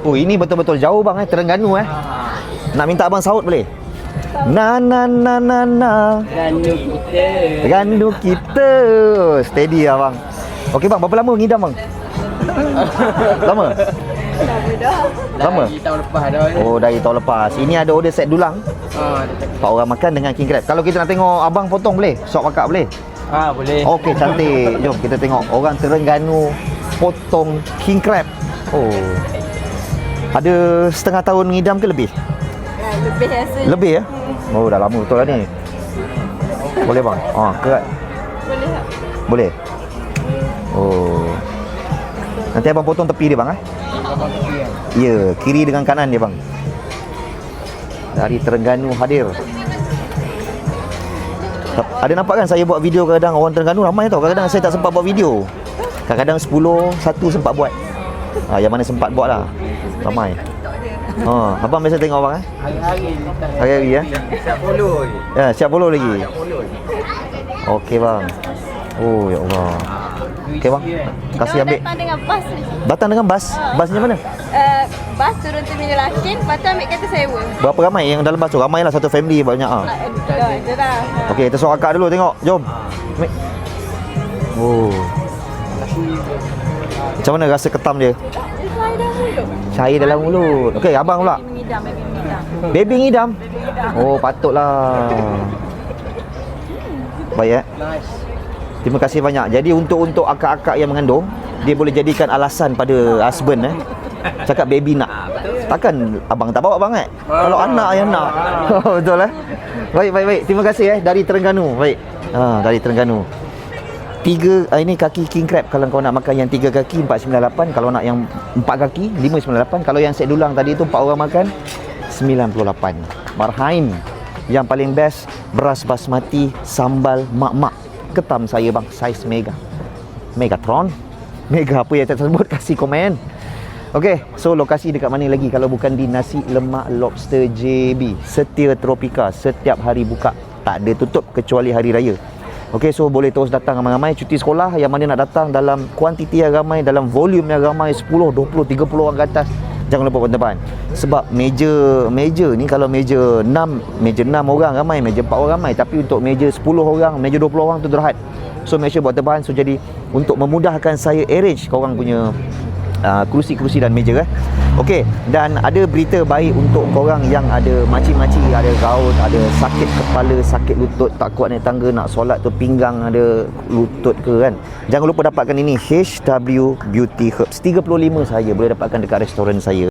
Oh ini betul-betul jauh bang eh Terengganu eh. Nak minta abang sahut boleh? Na na na na na Gandu kita. Terengganu kita Steady lah bang Okey bang berapa lama ngidam bang? Lama? Lama? Dari tahun lepas dah. Oh dari tahun lepas Ini ada order set dulang Ah, cakap. Pak orang makan dengan king crab Kalau kita nak tengok abang potong boleh? Sok kakak boleh? Ah, boleh. Okey cantik Jom kita tengok Orang Terengganu Potong king crab Oh Ada setengah tahun ngidam ke lebih? Ya, lebih rasa. Lebih ya? Oh dah lama betul lah ni Boleh bang? Ah, kerat Boleh tak? Boleh? Oh Nanti abang potong tepi dia bang eh? Ya, kiri dengan kanan dia bang Dari Terengganu hadir Ada nampak kan saya buat video kadang orang Terengganu ramai tau Kadang-kadang saya tak sempat buat video Kadang-kadang 10, satu sempat buat ha, Yang mana sempat buat lah Ramai ha, Abang biasa tengok abang eh? Hari-hari. Hari-hari ya? Siap follow je. Ya, siap follow lagi je. Okey bang Oh ya Allah Okey bang Kasih Kita ambil datang dengan bas. Datang dengan bas Basnya mana? Uh, bas turun Terminal Lakin, lepas tu ambil kereta sewa. Berapa ramai yang dalam bas tu? Ramai lah satu family banyak ah. Dah dah. Okey, kita suruh akak dulu tengok. Jom. Ambil. Oh. Macam mana rasa ketam dia? Saya dah dulu. Cair dalam mulut. Okey, abang pula. Baby ngidam. Oh, patutlah. Baik eh. Terima kasih banyak. Jadi untuk untuk akak-akak yang mengandung, dia boleh jadikan alasan pada husband eh. Cakap baby nak. Takkan abang tak bawa abang eh? Kalau anak yang nak. Betul eh? Baik, baik, baik. Terima kasih eh dari Terengganu. Baik. Ha, dari Terengganu. Tiga, ah, ini kaki king crab. Kalau kau nak makan yang tiga kaki 498 Kalau nak yang empat kaki 598 Kalau yang set dulang tadi tu empat orang makan 98 Marhain Yang paling best Beras basmati Sambal mak-mak. Ketam saya bang. Saiz mega. Megatron. Mega apa yang saya sebut Kasih komen. Okey, so lokasi dekat mana lagi? Kalau bukan di Nasi Lemak Lobster JB Setia Tropika. Setiap hari buka. Tak ada tutup kecuali hari raya Okey, so boleh terus datang ramai-ramai cuti sekolah yang mana nak datang dalam kuantiti yang ramai, dalam volume yang ramai 10, 20, 30 orang ke atas. Jangan lupa depan. Sebab meja meja ni kalau meja 6, meja 6 orang ramai, meja 4 orang ramai, tapi untuk meja 10 orang, meja 20 orang tu terhad. So make sure buat tebahan so jadi untuk memudahkan saya arrange korang punya uh, kerusi-kerusi dan meja eh. Okey, dan ada berita baik untuk korang yang ada maci-maci, ada gaut, ada sakit kepala, sakit lutut, tak kuat naik tangga, nak solat tu pinggang ada lutut ke kan. Jangan lupa dapatkan ini HW Beauty Herbs. 35 saja boleh dapatkan dekat restoran saya.